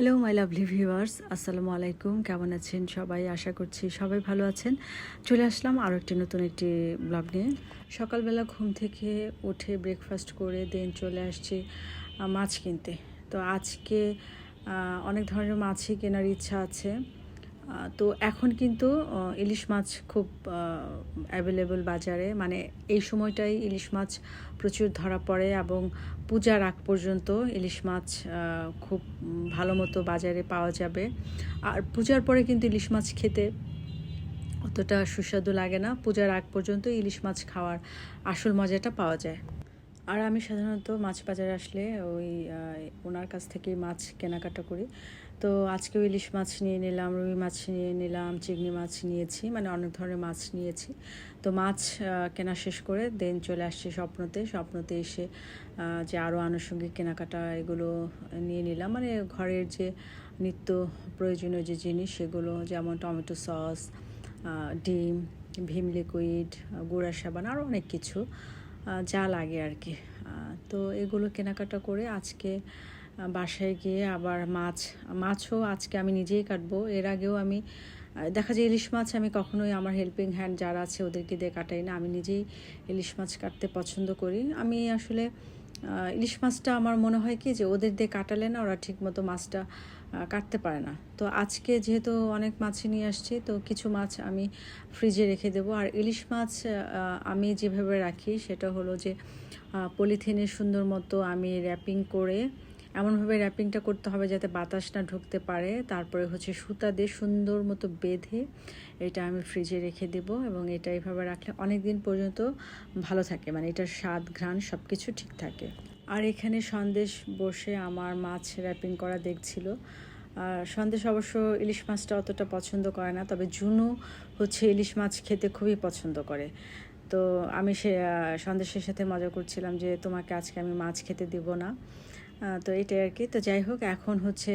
Hello my lovely viewers আসসালামু আলাইকুম কেমন আছেন সবাই? আশা করছি সবাই ভালো আছেন। চলে আসলাম আরও একটি নতুন একটি ব্লগ নিয়ে। সকালবেলা ঘুম থেকে উঠে ব্রেকফাস্ট করে দেন চলে আসছি মাছ কিনতে। তো আজকে অনেক ধরনের মাছই কেনার ইচ্ছা আছে। তো এখন কিন্তু ইলিশ মাছ খুব অ্যাভেলেবল বাজারে। মানে এই সময়টাই ইলিশ মাছ প্রচুর ধরা পড়ে এবং পূজার আগ পর্যন্ত ইলিশ মাছ খুব ভালো মতো বাজারে পাওয়া যাবে। আর পূজার পরে কিন্তু ইলিশ মাছ খেতে অতটা সুস্বাদু লাগে না। পূজার আগ পর্যন্ত ইলিশ মাছ খাওয়ার আসল মজাটা পাওয়া যায়। আর আমি সাধারণত মাছ বাজারে আসলে ওই ওনার কাছ থেকেই মাছ কেনাকাটা করি। তো আজকেও ইলিশ মাছ নিয়ে নিলাম, রুই মাছ নিয়ে নিলাম, চিংড়ি মাছ নিয়েছি মানে অনেক ধরনের মাছ নিয়েছি। তো মাছ কেনা শেষ করে দেন চলে আসছি স্বপ্নতে। স্বপ্নতে এসে যে আরও আনুষঙ্গিক কেনাকাটা এগুলো নিয়ে নিলাম। মানে ঘরের যে নিত্য প্রয়োজনীয় যে জিনিস সেগুলো, যেমন টমেটো সস ডিম, ভীম লিকুইড গুঁড়া সাবান আরও অনেক কিছু। যা লাগে আর কি। তো এগুলো কেনাকাটা করে আজকে বাসায় গিয়ে আবার মাছ, মাছও আজকে আমি নিজেই কাটবো। এর আগেও আমি দেখা যায় ইলিশ মাছ আমি কখনোই আমার হেল্পিং হ্যান্ড যারা আছে ওদেরকে দিয়ে কাটাই না। আমি নিজেই ইলিশ মাছ কাটতে পছন্দ করি। আমি আসলে ইলিশ মাছটা আমার মনে হয় কি যে ওদের দিয়ে কাটালে না ওরা ঠিকমতো মাছটা কাটতে পারে না। তো আজকে যেহেতু অনেক মাছই নিয়ে আসছি, তো কিছু মাছ আমি ফ্রিজে রেখে দেবো। আর ইলিশ মাছ আমি যেভাবে রাখি সেটা হলো যে পলিথিনে সুন্দর মতো আমি র্যাপিং করে এমনভাবে র্যাপিংটা করতে হবে যাতে বাতাস না ঢুকতে পারে। তারপরে হচ্ছে সুতা দিয়ে সুন্দর মতো বেঁধে এটা আমি ফ্রিজে রেখে দেব এবং এটা এইভাবে রাখলে অনেক দিন পর্যন্ত ভালো থাকে। মানে এটার স্বাদ, ঘ্রাণ সব কিছু ঠিক থাকে। আর এখানে সন্দেশ বসে আমার মাছ র্যাপিং করা দেখছিল। সন্দেশ অবশ্য ইলিশ মাছটা অতটা পছন্দ করে না, তবে জুনু হচ্ছে ইলিশ মাছ খেতে খুবই পছন্দ করে। তো আমি সে সন্দেশের সাথে মজা করছিলাম যে তোমাকে আজকে আমি মাছ খেতে দিব না। তো এটাই আর কি। তো যাই হোক, এখন হচ্ছে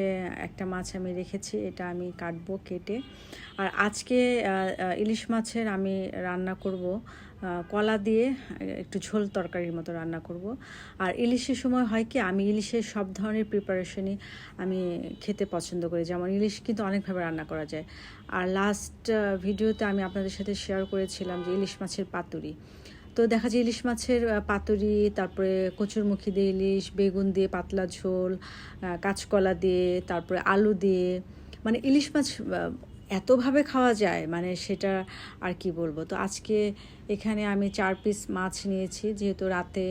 একটা মাছ আমি রেখেছি, এটা আমি কাটবো, কেটে। আর আজকে ইলিশ মাছের আমি রান্না করব কলা দিয়ে একটু ঝোল তরকারির মতো রান্না করব। আর ইলিশের সময় হয় কি, আমি ইলিশের সব ধরনের প্রিপারেশনই আমি খেতে পছন্দ করি। যেমন ইলিশ কিন্তু অনেকভাবে রান্না করা যায়। আর লাস্ট ভিডিওতে আমি আপনাদের সাথে শেয়ার করেছিলাম যে ইলিশ মাছের পাতুরি। তো দেখা যায় ইলিশ মাছের পাতুরি, তারপরে কচুরমুখী দিয়ে ইলিশ, বেগুন দিয়ে পাতলা ঝোল কাঁচকলা দিয়ে, তারপরে আলু দিয়ে। মানে ইলিশ মাছ এতভাবে খাওয়া যায় মানে সেটা আর কি বলব? তো আজকে এখানে আমি চার পিস মাছ নিয়েছি, যেহেতু রাতে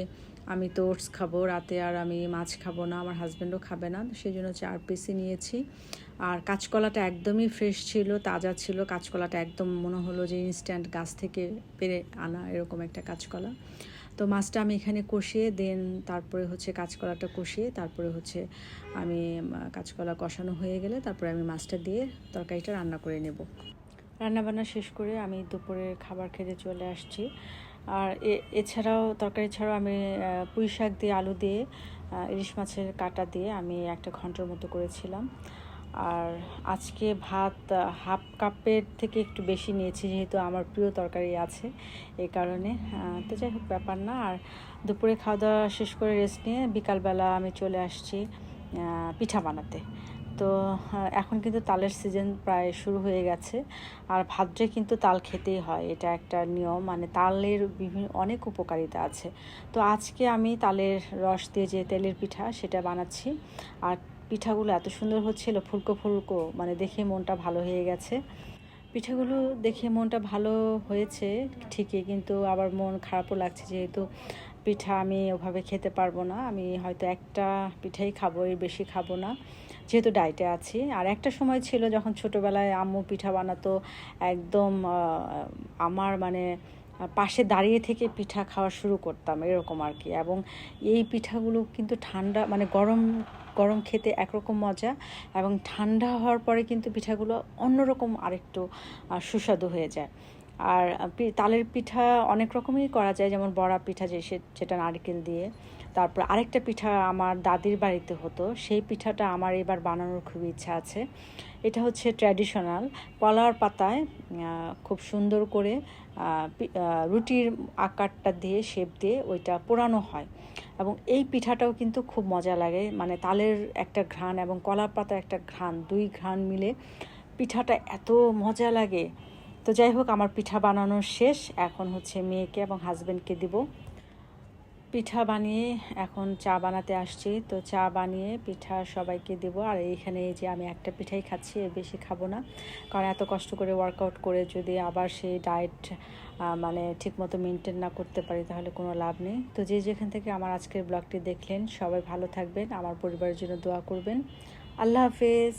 আমি তো ওটস খাব, রাতে আর আমি মাছ খাব না, আমার হাজব্যান্ডও খাবে না সেই জন্য চার পিসই নিয়েছি। আর কাঁচকলাটা একদমই ফ্রেশ ছিল, তাজা ছিল, কাঁচকলাটা একদম মনে হলো যে ইনস্ট্যান্ট গাছ থেকে পেরে আনা এরকম একটা কাঁচকলা। তো মাছটা আমি এখানে কষিয়ে দেন তারপরে হচ্ছে কাঁচকলাটা কষিয়ে, তারপরে হচ্ছে আমি কাঁচকলা কষানো হয়ে গেলে তারপরে আমি মাছটা দিয়ে তরকারিটা রান্না করে নেব। রান্নাবান্না শেষ করে আমি দুপুরের খাবার খেতে চলে আসছি। আর এছাড়াও তরকারি ছাড়াও আমি পুঁই শাক দিয়ে আলু দিয়ে ইলিশ মাছের কাটা দিয়ে আমি একটা ঘণ্টার মতো করেছিলাম। আর আজকে ভাত হাফ কাপের থেকে একটু বেশি নিয়েছি যেহেতু আমার প্রিয় তরকারি আছে এই কারণে। তো যাই হোক, ব্যাপার না। আর দুপুরে খাওয়া দাওয়া শেষ করে রেস্ট নিয়ে বিকালবেলা আমি চলে আসছি পিঠা বানাতে। তো এখন কিন্তু তালের সিজন প্রায় শুরু হয়ে গেছে। আর ভাদ্রে কিন্তু তাল খেতেই হয়, এটা একটা নিয়ম। মানে তালের বিভিন্ন, অনেক উপকারিতা আছে। তো আজকে আমি তালের রস দিয়ে যে তেলের পিঠা, সেটা বানাচ্ছি। আর পিঠাগুলো এত সুন্দর হচ্ছিল, ফুলকো ফুলকো মানে দেখে মনটা ভালো হয়ে গেছে। পিঠাগুলো দেখে মনটা ভালো হয়েছে ঠিকই, কিন্তু আবার মন খারাপও লাগছে যেহেতু পিঠা আমি ওভাবে খেতে পারব না। আমি হয়তো একটা পিঠাই খাব, এর বেশি খাব না, যেহেতু ডায়েটে আছি। আর একটা সময় ছিল যখন ছোটোবেলায় আম্মু পিঠা বানাতো, একদম আমার মানে পাশে দাঁড়িয়ে থেকে পিঠা খাওয়া শুরু করতাম, এরকম আর কি। এবং এই পিঠাগুলো কিন্তু ঠান্ডা মানে গরম গরম খেতে একরকম মজা এবং ঠান্ডা হওয়ার পরে কিন্তু পিঠাগুলো অন্যরকম আরেকটু সুস্বাদু হয়ে যায়। আর তালের পিঠা অনেক রকমই করা যায়, যেমন বড়া পিঠা যে সে- যেটা নারকেল দিয়ে। তারপর আরেকটা পিঠা আমার দাদির বাড়িতে হতো, সেই পিঠাটা আমার এবার বানানোর খুব ইচ্ছা আছে। এটা হচ্ছে ট্র্যাডিশনাল কলার পাতায় খুব সুন্দর করে রুটির আকারটা দিয়ে শেপ দিয়ে ওইটা পোড়ানো হয়। এবং এই পিঠাটাও কিন্তু খুব মজা লাগে মানে তালের একটা ঘ্রাণ এবং কলার পাতার একটা ঘ্রাণ, দুই ঘ্রাণ মিলে পিঠাটা এত মজা লাগে। তো যাই হোক, আমার পিঠা বানানো শেষ। এখন হচ্ছে মেয়েকে এবং হাজব্যান্ডকে দিব। পিঠা বানিয়ে এখন চা বানাতে আসছি। তো চা বানিয়ে পিঠা সবাইকে দেবো। আর এইখানে এই যে আমি একটা পিঠাই খাচ্ছি, এর বেশি খাব না। কারণ এত কষ্ট করে ওয়ার্কআউট করে যদি আবার সেই ডায়েট মানে ঠিকমতো মেনটেন না করতে পারি, তাহলে কোনো লাভ নেই। তো যে যেখান থেকে আমার আজকের ব্লগটি দেখলেন, সবাই ভালো থাকবেন, আমার পরিবারের জন্য দোয়া করবেন। আল্লাহ হাফেজ।